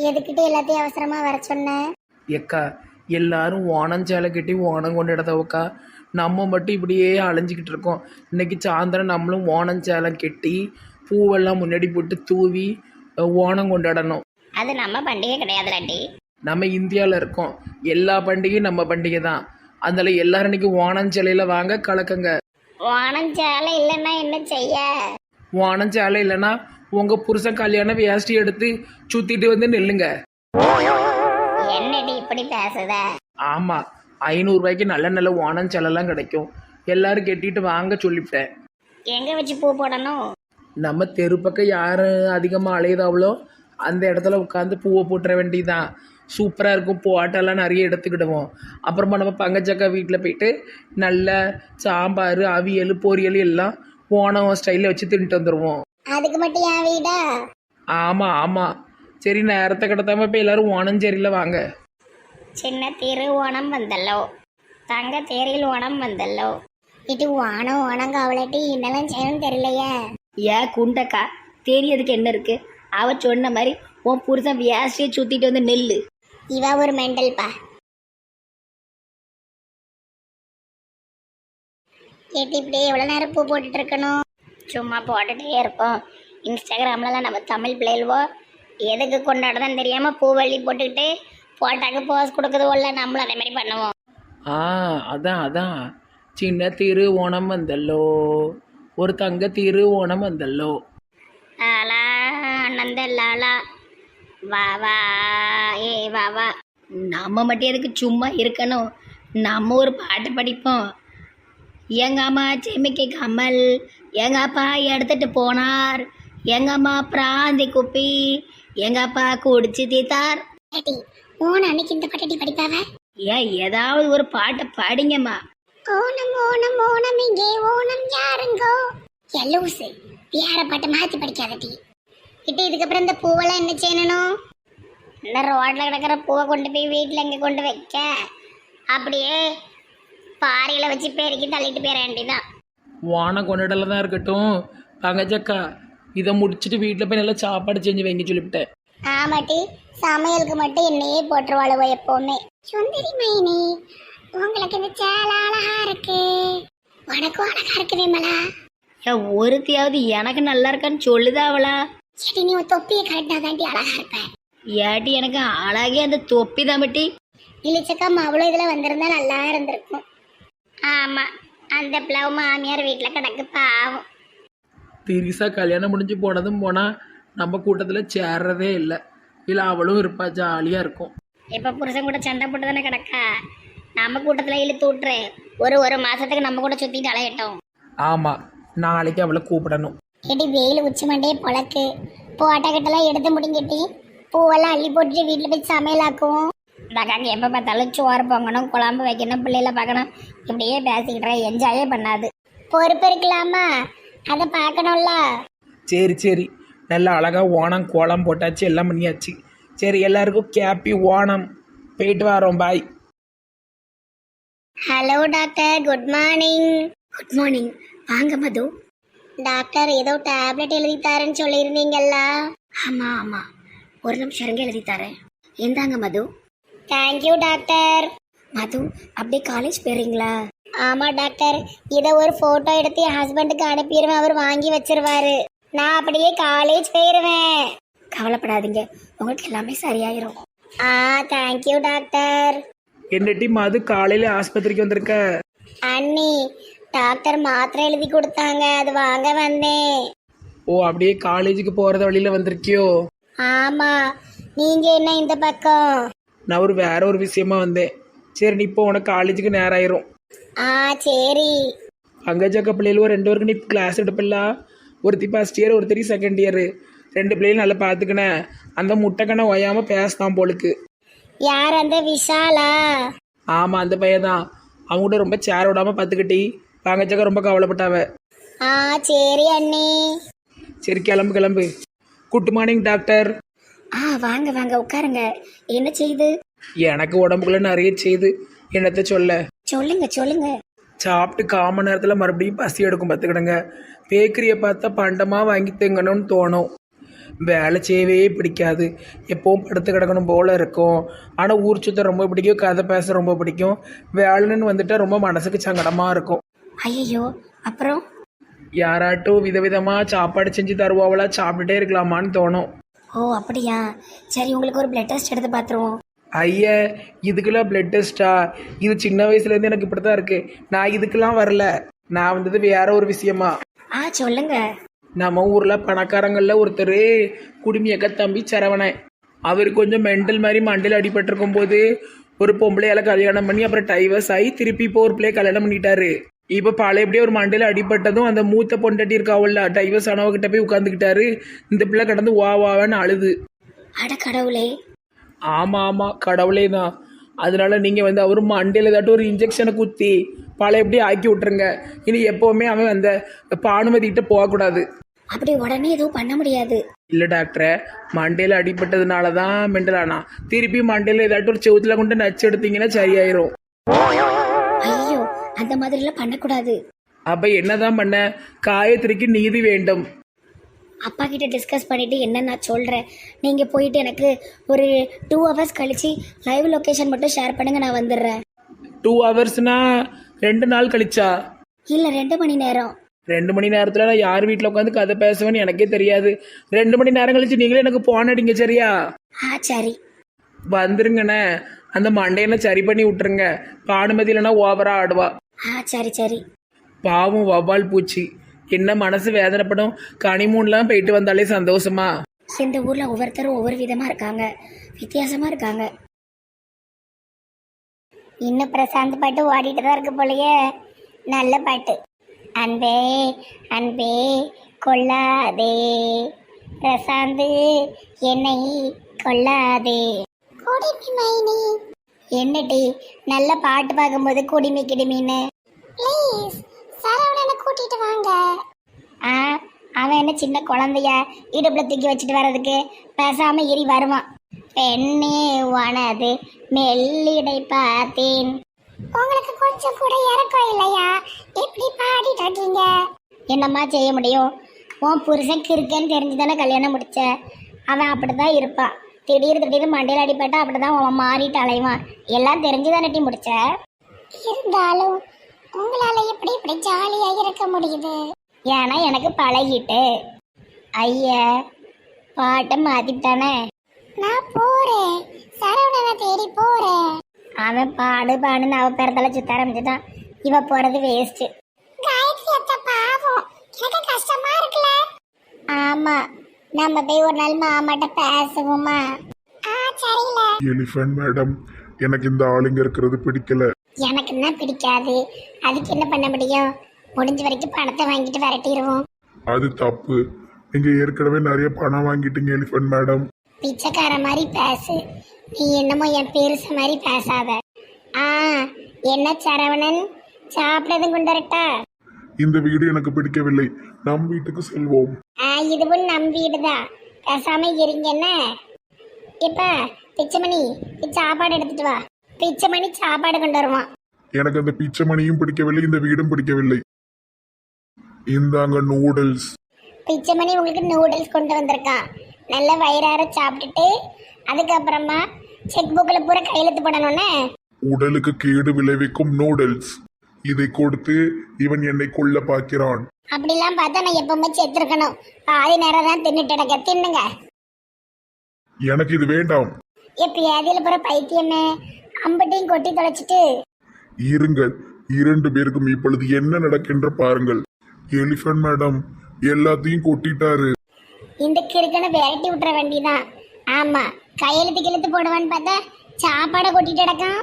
எதுக்கிட்ட எல்லாத்தையும் அவசரமா வர சொன்னேன் எக்கா எல்லாரும் ஓணம் சேலை கட்டி ஓணம் கொண்டாடத்தவக்கா நம்ம மட்டும் இப்படியே அலைஞ்சிக்கிட்டு இருக்கோம். இன்னைக்கு சாயந்தரம் நம்மளும் ஓணம் சேலை கட்டி பூவெல்லாம் முன்னாடி போட்டு தூவி அஹ், ஓணம் கொண்டாடணும். அது நம்ம பண்டிகை கிடையாது லாட்டி நம்ம இந்தியாவில் இருக்கோம். எல்லா பண்டிகையும் நம்ம பண்டிகை தான். அதில் எல்லாரும் இன்னைக்கு ஓணம் சேலையில் வாங்க கலக்குங்க. வானம் சேலை இல்லைன்னா என்ன செய்ய? ஓணம் சேலை இல்லைன்னா உங்கள் புருஷன் கல்யாண வேஷ்டி எடுத்து சுற்றிட்டு வந்து நில்லுங்க. என்னடி இப்படி பேசுத ஆமாம் ஐநூறுரூவாய்க்கு நல்ல நல்ல ஓணம் சேலைலாம் கிடைக்கும். எல்லாரும் கட்டிட்டு வாங்க சொல்லிவிட்டேன். எங்க வச்சு பூ போடணும்? நம்ம தெரு பக்கம் யார் அதிகமாக அலையுதாவளோ அந்த இடத்துல உட்காந்து பூவை போட்டுற வேண்டியதுதான் சூப்பராக இருக்கும் போட்டெல்லாம் நிறைய எடுத்துக்கிடுவோம். அப்புறமா நம்ம பங்கச்சக்கா வீட்டில் போயிட்டு நல்ல சாம்பார் அவியல் பொரியல் எல்லாம் ஓணம் ஸ்டைலில் வச்சு தின்ட்டு வந்துடுவோம் அதுக்கு மட்டும் என் வீடா? ஆமாம் ஆமாம் சரி நேரத்தை கிடத்தாம இப்போ எல்லாரும் ஓணஞ்சேரியில் வாங்க. சின்ன திரு ஓணம் வந்தல்லோ. தங்க தேரில் ஓணம் வந்தல்லோ. இது ஓணம் ஓணங்க அவளட்டி என்னெல்லாம் செய்யணும்னு தெரியலையே. ஏன் குண்டக்கா தெரியறதுக்கு என்ன இருக்கு? அவ சொன்ன மாதிரி உன் புருஷன் வியாசியை சுத்திட்டு வந்து நெல்லு. இவ ஒரு மெண்டல்பா ஏட்டி இப்படியே எவ்வளோ நேரம் பூ போட்டுட்டு இருக்கணும்? சும்மா போட்டுட்டே இருப்போம். இன்ஸ்டாகிராம்லலாம் நம்ம தமிழ் பிள்ளைகளோ எதுக்கு கொண்டாடுறதுன்னு தெரியாமல் பூவள்ளி போட்டுக்கிட்டு போட்டாக்கு போஸ் கொடுக்குதுவோல்ல நம்மளும் அதே மாதிரி பண்ணுவோம். ஆ அதான் அதான். சின்ன திரு ஓணம் வந்தல்லோ. ஒரு தங்க திரு ஓணம் வந்தல்லோ. லாலா நந்த லாலா. வா வா ஏ வா வா. நம்ம மட்டும் எதுக்கு சும்மா இருக்கணும்? நம்ம ஒரு பாட்டு படிப்போம். எங்க அம்மா செமிக்கை கமல் எங்க அப்பா எடுத்துட்டு போனார். எங்க அம்மா பிராந்தி குப்பி எங்க அப்பா குடிச்சு தீத்தார் ஓணம் அன்னைக்கு இந்த பாட்டடி படிப்பாவ? ஏன் ஏதாவது ஒரு பாட்டை படிங்கம்மா. ஓணம் ஓணம் ஓணம் இங்கே ஓணம் யாருங்கோ? எல்லூசு வேற பாட்டை மாத்தி படிக்காதடி. கிட்ட இதுக்கப்புறம் இந்த பூவெல்லாம் என்ன செய்யணும்? இந்த ரோட்ல கிடக்கிற பூவை கொண்டு போய் வீட்டில் இங்கே கொண்டு வைக்க. அப்படியே பாறையில வச்சு பெருக்கி தள்ளிட்டு போயிட வேண்டியதான் வானம் கொண்டாடல தான் இருக்கட்டும். பங்கஜக்கா இதை முடிச்சுட்டு வீட்டில் போய் நல்லா சாப்பாடு செஞ்சு வைங்க சொல்லிவிட்டேன். ஆமாட்டி சமையலுக்கு மட்டும் என்னையே போட்டுருவாளுவோ எப்பவுமே. சுந்தரி மைனி உங்களுக்கு இந்த சேலை அழகா இருக்கு. உனக்கும் அழகா இருக்கு விமலா. ஏன் ஒருத்தியாவது எனக்கு நல்லா இருக்கான்னு சொல்லுதா அவளா? சரி நீ உன் தொப்பியை கரெக்டா தாண்டி அழகா இருப்ப ஏட்டி எனக்கு அழகே அந்த தொப்பி தான் பட்டி. இழிச்சக்கா அவ்வளோ இதில் வந்திருந்தா நல்லா இருந்திருக்கும். ஆமா அந்த பிளவு மாமியார் வீட்டில் கிடக்கு பாவம். திரிசா கல்யாணம் முடிஞ்சு போனதும் போனால் நம்ம கூட்டத்தில் சேர்றதே இல்லை. இல்லை அவளும் இருப்பா ஜாலியாக இருக்கும். இப்போ புருஷன் கூட சண்டை போட்டு தானே கிடக்கா? நம்ம கூட்டத்தில் இழுத்து விட்டுரு. ஒரு ஒரு மாசத்துக்கு நம்ம கூட சுத்திட்டு அலையட்டும். ஆமாம் நாளைக்கு அவளை கூப்பிடணும். இடி வெயில் உச்சி மண்டையே பொழக்கு. போட்டாக்கிட்டலாம் எடுத்து முடிங்கிட்டி பூவெல்லாம் அள்ளி போட்டுட்டு வீட்டில் போய் சமையலாக்குவோம் இந்த அக்காக்கு எப்போ பார்த்தாலும் சோறு பொங்கணும் குழம்பு வைக்கணும் பிள்ளைகளை பார்க்கணும். இப்படியே பேசிக்கிட்டேன் என்ஜாயே பண்ணாது. பொறுப்பு இருக்கலாமா? அதை பார்க்கணும்ல. சரி சரி. நல்லா அழகாக ஓணம் கோலம் போட்டாச்சு எல்லாம் பண்ணியாச்சு. சரி எல்லாருக்கும் கேப்பி ஓணம். போயிட்டு வரோம் bye hello doctor good morning good morning வாங்க மது. டாக்டர் ஏதோ டேப்லெட் எழுதி தரேன்னு சொல்லியிருந்தீங்கல்ல. ஆமா ஆமா. ஒரு நிமிஷம் இருங்க எழுதி தரேன். இந்தாங்க மது. தேங்க்யூ டாக்டர் மது அப்படியே காலேஜ் போயிடுறீங்களா? ஆமா டாக்டர் இதை ஒரு போட்டோ எடுத்து என் ஹஸ்பண்டுக்கு அனுப்பிடுவேன். அவர் வாங்கி வச்சிருவாரு. நான் அப்படியே காலேஜ் போயிருவேன். கவலைப்படாதீங்க. உங்களுக்கு எல்லாமே சரியாயிரும். ஆ தேங்க்யூ டாக்டர் என்னட்டி மது காலையில் ஆஸ்பத்திரிக்கு வந்திருக்க? அண்ணி டாக்டர் மாத்திரை எழுதி கொடுத்தாங்க. அது வாங்க வந்தேன். ஓ அப்படியே காலேஜுக்கு போகிறத வழியில் வந்திருக்கியோ? ஆமா. நீங்க என்ன இந்த பக்கம்? நான் ஒரு வேற ஒரு விஷயமா வந்தேன். சரி நீ இப்போ உனக்கு காலேஜுக்கு நேரம் ஆயிரும் ஆ சரி. பங்கஜக்க பிள்ளைகளும் ரெண்டு பேருக்கு நீ கிளாஸ் எடுப்பில்ல? ஒருத்தி ஃபஸ்ட் இயர் ஒருத்தரி செகண்ட் இயர் ரெண்டு பிள்ளைகளும் நல்லா பார்த்துக்கினேன் அந்த முட்டைக்கண்ணை ஒய்யாமல் பேசலாம் போலுக்கு. யார் அந்த விஷாலா? ஆமாம் அந்த பையன் தான். அவங்க கூட ரொம்ப சேர் விடாமல் பார்த்துக்கிட்டி பங்கஜக்கா ரொம்ப கவலைப்பட்டாவ. ஆ சரி அண்ணி. சரி கிளம்பு கிளம்பு. குட் மார்னிங் டாக்டர் ஆ வாங்க வாங்க உட்காருங்க. என்ன செய்யுது எனக்கு உடம்புக்குள்ள நிறைய செய்து. என்னத்த சொல்ல? சொல்லுங்க சொல்லுங்க. சாப்பிட்டு காம நேரத்தில் மறுபடியும் பசி எடுக்கும் பார்த்துக்கிடுங்க பேக்கரியை பார்த்தா பண்டமாக வாங்கி திங்கணும்னு தோணும். வேலை செய்யவே பிடிக்காது. எப்பவும் படுத்து கிடக்கணும் போல இருக்கும். ஆனால் ஊர் சுத்த ரொம்ப பிடிக்கும் கதை பேச ரொம்ப பிடிக்கும். வேலைன்னு வந்துட்டா ரொம்ப மனசுக்கு சங்கடமாக இருக்கும். ஐயோ அப்புறம்? யாராட்டும் விதவிதமாக சாப்பாடு செஞ்சு தருவாங்களா சாப்பிட்டுட்டே இருக்கலாமான்னு தோணும். ஓ அப்படியா? சரி உங்களுக்கு ஒரு பிளட் டெஸ்ட் எடுத்து பார்த்துருவோம். ஐய இதுக்கெல்லாம் பிளட் டெஸ்டா இது சின்ன வயசுலேருந்து எனக்கு இப்படி தான் இருக்குது நான் இதுக்கெல்லாம் வரல. நான் வந்தது வேற ஒரு விஷயமா? ஆ சொல்லுங்க. நம்ம ஊரில் பணக்காரங்களில் ஒருத்தர் குடுமியக்க தம்பி சரவணன் அவர் கொஞ்சம் மெண்டல் மாதிரி மண்டையில் அடிபட்டிருக்கும் போது ஒரு பொம்பளையால கல்யாணம் பண்ணி அப்புறம் டைவர்ஸ் ஆகி திருப்பி இப்போ ஒரு பிள்ளைய கல்யாணம் பண்ணிட்டாரு. இப்போ பழையபடியே ஒரு மண்டையில் அடிபட்டதும் அந்த மூத்த பொண்டாட்டி இருக்காவுல்ல டைவர்ஸ் ஆனவகிட்ட போய் உட்காந்துக்கிட்டாரு இந்த பிள்ளை கடந்து வா வான்னு அழுது. அட கடவுளே. ஆமாம் ஆமாம் கடவுளே தான். அதனால நீங்கள் வந்து அவர் மண்டையில் ஏதாட்டும் ஒரு இன்ஜெக்ஷனை குத்தி பழையபடி ஆக்கி விட்ருங்க இனி எப்போவுமே அவன் அந்த பானுமதிக்கிட்ட போகக்கூடாது. அப்படி உடனே எதுவும் பண்ண முடியாது. இல்லை டாக்டரை மண்டையில் அடிபட்டதுனால தான் மெண்டல் ஆனா. திருப்பி மண்டையில் ஏதாட்டும் ஒரு செவுத்துல கொண்டு நச்சு எடுத்தீங்கன்னா சரியாயிரும். அந்த மாதிரிலாம் பண்ணக்கூடாது. அப்போ என்னதான் பண்ண? காயத்ரிக்கு நீதி வேண்டும். அப்பா கிட்ட டிஸ்கஸ் பண்ணிட்டு என்ன நான் சொல்கிறேன் நீங்கள் போயிட்டு எனக்கு ஒரு டூ ஹவர்ஸ் கழிச்சு லைவ் லொக்கேஷன் மட்டும் ஷேர் பண்ணுங்க நான் வந்துடுறேன். டூ ஹவர்ஸ்னா ரெண்டு நாள் கழிச்சா? இல்லை ரெண்டு மணி நேரம். ரெண்டு மணி நேரத்தில் நான் யார் வீட்டில் உட்காந்து கதை பேசுவேன்னு எனக்கே தெரியாது. ரெண்டு மணி நேரம் கழிச்சு நீங்களே எனக்கு போன் அடிங்க சரியா? ஆ சரி. வந்துருங்கண்ணே. அந்த மண்டையனை சரி பண்ணி விட்டுருங்க. பானுமதி இல்லைன்னா ஓவரா ஆடுவா. ஆ சரி சரி. பாவம் வவ்வால் பூச்சி. என்ன மனசு வேதனைப்படும்? கனிமூன்லாம் போயிட்டு வந்தாலே சந்தோஷமா? இந்த ஊரில் ஒவ்வொருத்தரும் ஒவ்வொரு விதமாக இருக்காங்க. வித்தியாசமாக இருக்காங்க. இன்னும் பிரசாந்த் பாட்டு ஓடிட்டு தான் இருக்கு போலயே. நல்ல பாட்டு. அன்பே அன்பே கொள்ளாதே. பிரசாந்த் என்னை கொள்ளாதே. குடிமி மைனி. என்னடி நல்ல பாட்டு பார்க்கும்போது குடிமி கிடிமின்னு? ப்ளீஸ் சரவணனை கூட்டிட்டு வாங்க. ஆ அவன் என்ன சின்ன குழந்தைய இடுப்புல தூக்கி வச்சுட்டு வர்றதுக்கு பேசாம ஏறி வருவான் பெண்ணே உனது மெல்லிடை பார்த்தேன். உங்களுக்கு கொஞ்சம் கூட இறக்கம் இல்லையா? எப்படி பாடிட்டு இருக்கீங்க? என்னம்மா செய்ய முடியும்? உன் புருஷன் கிறுக்கன்னு தெரிஞ்சுதானே கல்யாணம் முடிச்ச? அவன் அப்படிதான் இருப்பான் திடீர் திடீர்னு மண்டையில் அடிப்பட்டா அப்படிதான் அவன் மாறிட்டு அலைவான். எல்லாம் தெரிஞ்சுதானே டி முடிச்ச? இருந்தாலும் உங்களால எப்படி இப்படி ஜாலியா இருக்க முடியுது? ஏன்னா எனக்கு பழகிட்டு. ஐயா பாட்டை மாத்திட்டானே. நான் போறேன். சரவணனை தேடி போறேன். அவன் பாடு பாடுன்னு அவ பிறந்தால சுத்த ஆரம்பிச்சுட்டான். இவ போறது வேஸ்ட் காயத்ரி அத்தை பாவம். எனக்கு கஷ்டமா இருக்குல்ல? ஆமா நம்ம போய் ஒரு நாள் மாமாட்ட பேசுவோமா? ஆ சரியில்ல. எலிஃபண்ட் மேடம் எனக்கு இந்த ஆளுங்க இருக்கிறது பிடிக்கல. எனக்கு என்ன பிடிக்காது. அதுக்கு என்ன பண்ண முடியும்? முடிஞ்ச வரைக்கும் பணத்தை வாங்கிட்டு விரட்டிடுவோம் அது தப்பு. நீங்க ஏற்கனவே நிறைய பணம் வாங்கிட்டீங்க எலிஃபண்ட் மேடம் பிச்சைக்கார மாதிரி பேசு. நீ என்னமோ என் பெருச மாதிரி பேசாத. ஆ என்ன சரவணன்? சாப்பிட்டதும் கொண்டு வரட்டா? இந்த வீடு எனக்கு பிடிக்கவில்லை. நம் வீட்டுக்கு செல்வோம். ஆ இதுவும் நம் வீடுதான் பேசாம இருங்க என்ன? இப்ப பிச்சைமணி சாப்பாடு எடுத்துட்டு வா. பிச்சைமணி சாப்பாடு கொண்டு வருவான். எனக்கு அந்த பிச்சை மணியும் பிடிக்கவில்லை இந்த வீடும் பிடிக்கவில்லை. இந்தாங்க நூடுல்ஸ் பிச்சைமணி உங்களுக்கு நூடுல்ஸ் கொண்டு வந்திருக்கான். நல்ல வயிறார சாப்பிட்டுட்டு அதுக்கப்புறமா செக் புக்கில் பூரா கையெழுத்து போடணும்னே? உடலுக்கு கேடு விளைவிக்கும் நூடுல்ஸ் இதை கொடுத்து இவன் என்னை கொல்ல பார்க்கிறான். அப்படிலாம் பார்த்தா நான் எப்பவுமே செத்துருக்கணும். பாதி நேரம் தான் தின்னுட்டு கிடக்க. தின்னுங்க. எனக்கு இது வேண்டாம். எப்பயாதியில் பூரா பைத்தியமே. அம்பட்டையும் கொட்டி தொலைச்சிட்டு. இருங்கள். இரண்டு பேருக்கும் இப்பொழுது என்ன நடக்கின்ற பாருங்கள். எலிஃபண்ட் மேடம் எல்லாத்தையும் கொட்டிட்டாரு. இந்த கிறுக்கனை விரட்டி விட்டுற வேண்டியதான் ஆமா கையெழுத்து கிழத்து போடுவான்னு பார்த்தா சாப்பாடை கொட்டிட்டு கிடக்கான்.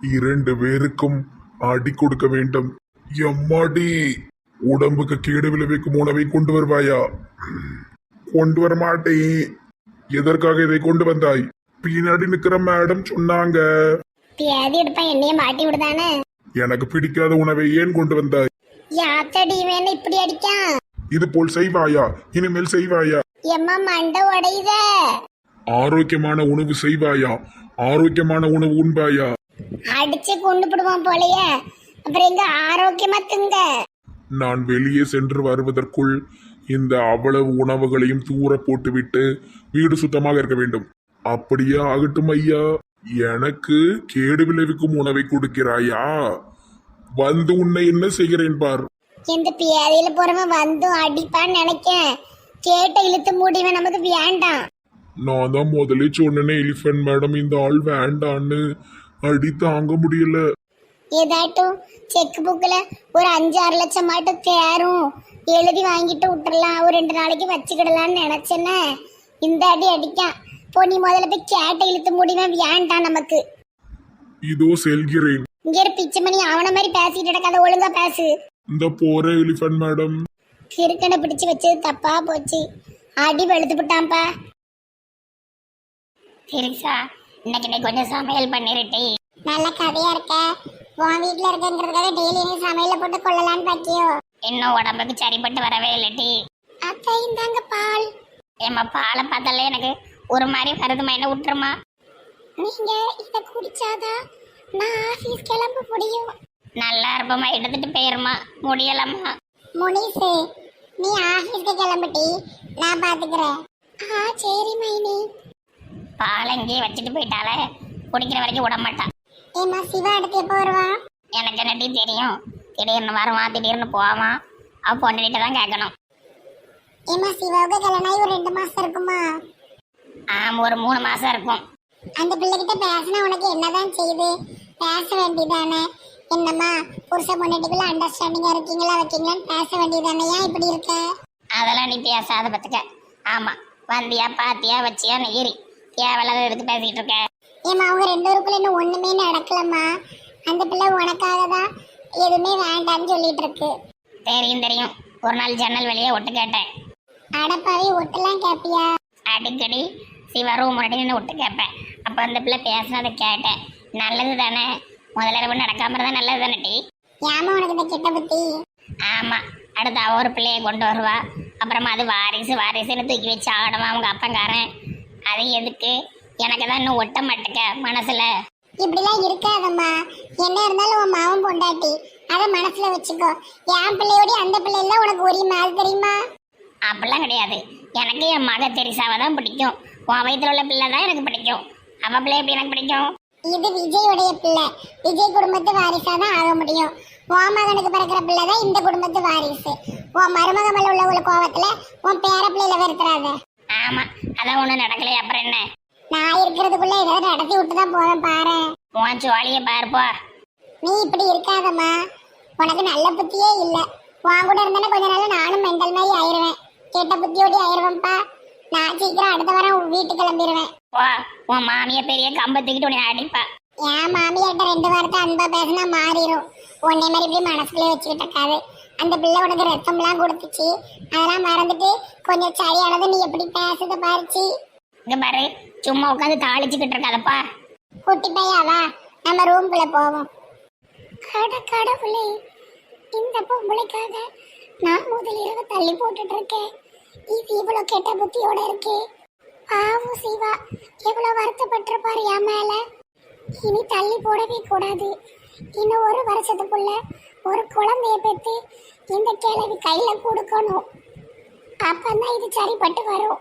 இரண்டு பேருக்கும் அடி கொடுக்க வேண்டும். எம்மாடி உடம்புக்கு கேடு விளைவிக்கும் உணவை கொண்டு வருவாயா? கொண்டு வர மாட்டேன். எதற்காக இதை கொண்டு வந்தாய்? பின்னாடி நிக்கிற மேடம் சொன்னாங்க. பியாதி எடுப்பான் என்னைய மாட்டி விடுதானே? எனக்கு பிடிக்காத உணவை ஏன் கொண்டு வந்தாய் யாத்தடி வேணும் இப்படி அடிக்கான்? இது போல் செய்வாயா? இனிமேல் செய்வாயா? எம்மா மண்டை உடையுத. ஆரோக்கியமான உணவு செய்வாயா? ஆரோக்கியமான உணவு உண்பாயா? அடிச்சு கொண்டு போடுவான் போலயே. அப்புறம் எங்க ஆரோக்கியமா திங்க? நான் வெளியே சென்று வருவதற்குள் இந்த அவ்வளவு உணவுகளையும் தூர போட்டுவிட்டு வீடு சுத்தமாக இருக்க வேண்டும். அப்படியே ஆகட்டும் ஐயா. எனக்கு கேடு விளைவிக்கும் உணவை கொடுக்கிறாயா? வந்து உன்னை என்ன செய்கிறேன் பார். எந்த பியாதையில போறவன் வந்தும் அடிப்பான்னு நினைக்கேன். கேட்ட இழுத்து முடிவன் நமக்கு வேண்டாம். நான் தான் முதலே சொன்னேனே எலிஃபென்ட் மேடம் இந்த ஆள் வேண்டான்னு. அடி தாங்க முடியல. ஏதாட்டும் செக் புக்கில் ஒரு அஞ்சு ஆறு லட்சம் மாட்டும் தேரும் எழுதி வாங்கிட்டு விட்டுறலாம். ஒரு ரெண்டு நாளைக்கு வச்சுக்கிடலான்னு நினைச்சேனே. இந்த அடி அடிக்கான். போ நீ முதல்ல போய் கேட்ட இழுத்து முடிவன் வேண்டாம் நமக்கு? இதோ செல்கிறேன். இங்க இரு பிச்சை மணி அவன மாதிரி பேசிட்டு இருக்காத ஒழுங்கா பேசு. இந்த போற எலிஃபென்ட் மேடம் கிறுக்கனை பிடிச்சு வச்சது தப்பா போச்சு. அடி வெளுத்து விட்டான்ப்பா தெரிசா இன்னைக்கு நீ கொஞ்சம் சமையல் பண்ணிருட்டி. நல்ல கதையா இருக்க. உன் வீட்டுல இருக்கங்கிறதுக்காக டெய்லி நீ சமையல போட்டு கொள்ளலான்னு பாக்கியோ? இன்னும் உடம்புக்கு சரிப்பட்டு வரவே இல்லட்டி. அத்தை இந்தாங்க பால். ஏம்மா பாலை பார்த்தாலே எனக்கு ஒரு மாதிரி வருதுமா? என்ன விட்டுருமா நீங்க இத குடிச்சாதான் நான் ஆபீஸ் கிளம்ப முடியும். நல்லா இருப்பமா எடுத்துட்டு போயிருமா முடியலம்மா. முனிசு நீ ஆபீஸ்க்கு கிளம்பிட்டி நான் பாத்துக்கிறேன். ஆ சரி மைனி. பால் இங்கேயே வச்சுட்டு போயிட்டாலே குடிக்கிற வரைக்கும் விட மாட்டான் ஏமா சிவா அடுத்து எப்போ வருவான் எனக்கு என்னடி தெரியும்? திடீர்னு வருவான் திடீர்னு போவான். அவ பொண்ணுகிட்ட தான் கேட்கணும். ஏமா சிவாவுக்கு கல்யாணம் ஒரு ரெண்டு மாசம் இருக்குமா? ஆமா ஒரு மூணு மாசம் இருக்கும் அந்த பிள்ளைகிட்ட பேசினா உனக்கு என்னதான் செய்யுது பேச வேண்டியதானே? என்னம்மா புருஷ பொண்ணுக்குள்ள அண்டர்ஸ்டாண்டிங்கா இருக்கீங்களா வைக்கீங்களான்னு பேச வேண்டியதானே? ஏன் இப்படி இருக்க? அதெல்லாம் நீ பேசாத பத்துக்க. ஆமா வந்தியா பாத்தியா வச்சியா நெகிரி. தேவையில்லாத எதுக்கு பேசிட்டு இருக்க? ஏமா அவங்க ரெண்டு பேருக்குள்ள இன்னும் ஒண்ணுமே நடக்கலம்மா. அந்த பிள்ளை உனக்காக தான் எதுவுமே வேண்டாம்னு சொல்லிட்டு இருக்கு. தெரியும் தெரியும். ஒரு நாள் ஜன்னல் வெளியே ஒட்டு கேட்டேன். அடப்பாவி ஒட்டெல்லாம் கேப்பியா? அடிக்கடி சிவா ரூம் முன்னாடி நின்று விட்டு கேட்பேன். அப்போ அந்த பிள்ளை பேசினதை கேட்டேன். நல்லது தானே முதல்ல இரவு நடக்காம இருந்தா நல்லது தானே டி? ஏமா உனக்கு இந்த கிட்ட புத்தி? ஆமா. அடுத்து அவ ஒரு பிள்ளையை கொண்டு வருவா. அப்புறமா அது வாரிசு வாரிசுன்னு தூக்கி வச்சு ஆடுவான் அவங்க அப்பங்காரன். அது எதுக்கு? எனக்கு தான் இன்னும் ஒட்ட மாட்டேக்க மனசுல. இப்படிலாம் இருக்காதம்மா. என்ன இருந்தாலும் உன் மாவன் பொண்டாட்டி. அதை மனசுல வச்சுக்கோ. என் பிள்ளையோட அந்த பிள்ளை எல்லாம் உனக்கு உரிமை. அது தெரியுமா? அப்படிலாம் கிடையாது. எனக்கு என் மக தெரிசாவை தான் பிடிக்கும். உன் வயிற்றுல உள்ள பிள்ளை தான் எனக்கு பிடிக்கும். அவ பிள்ளை எப்படி எனக்கு பிடிக்கும்? இது விஜயோடைய பிள்ளை. விஜய் குடும்பத்து வாரிசா தான் ஆக முடியும். உன் மகனுக்கு பிறக்கிற பிள்ளை தான் இந்த குடும்பத்து வாரிசு. உன் மருமக மேல உள்ள உள்ள கோவத்துல உன் பேர பிள்ளையில வெறுத்துறாத. ஆமா அதான் ஒண்ணு நடக்கலையே. அப்புறம் என்ன? நான் இருக்கிறதுக்குள்ள ஏதாவது நடத்தி விட்டு தான் போவேன் பாரு. உன் ஜோலியை பாருப்பா நீ இப்படி இருக்காதம்மா. உனக்கு நல்ல புத்தியே இல்ல. உன் கூட இருந்தானே கொஞ்ச நாள் நானும் மெண்டல் மாதிரி ஆயிருவேன். கெட்ட புத்தியோடி ஆயிருவேன்ப்பா. நான் சீக்கிரம் அடுத்த வாரம் உன் வீட்டுக்கு கிளம்பிடுவேன் வா உன் மாமிய பெரிய கம்பத்துக்கிட்டு உன்னை அடிப்பா. என் மாமியாட்ட ரெண்டு வாரத்தை அன்பா பேசினா மாறிடும் உன்னை மாதிரி இப்படி மனசுக்குள்ளே வச்சுக்கிட்டு இருக்காது. அந்த பிள்ளை உனக்கு ரத்தம்லாம் கொடுத்துச்சு. அதெல்லாம் மறந்துட்டு கொஞ்சம் சரியானது நீ எப்படி பேசுத பாருச்சு. இங்க பாரு சும்மா உட்காந்து தாளிச்சுக்கிட்டு இருக்காதப்பா. குட்டி பையாவா நம்ம ரூம்குள்ள போவோம். கட கடவுளே இந்த பொம்பளைக்காக நான் முதல் இரவு தள்ளி போட்டுட்டு இருக்கேன். இது இவ்வளவு கெட்ட புத்தியோட இருக்கே. பாவம் சிவா எவ்வளவு வருத்தப்பட்டிருப்பாரு என் மேல. இனி தள்ளி போடவே கூடாது. இன்னும் ஒரு வருஷத்துக்குள்ள ஒரு குழந்தைய பெற்று இந்த கேள்வி கையில கொடுக்கணும். அப்பதான் இது சரிப்பட்டு வரும்.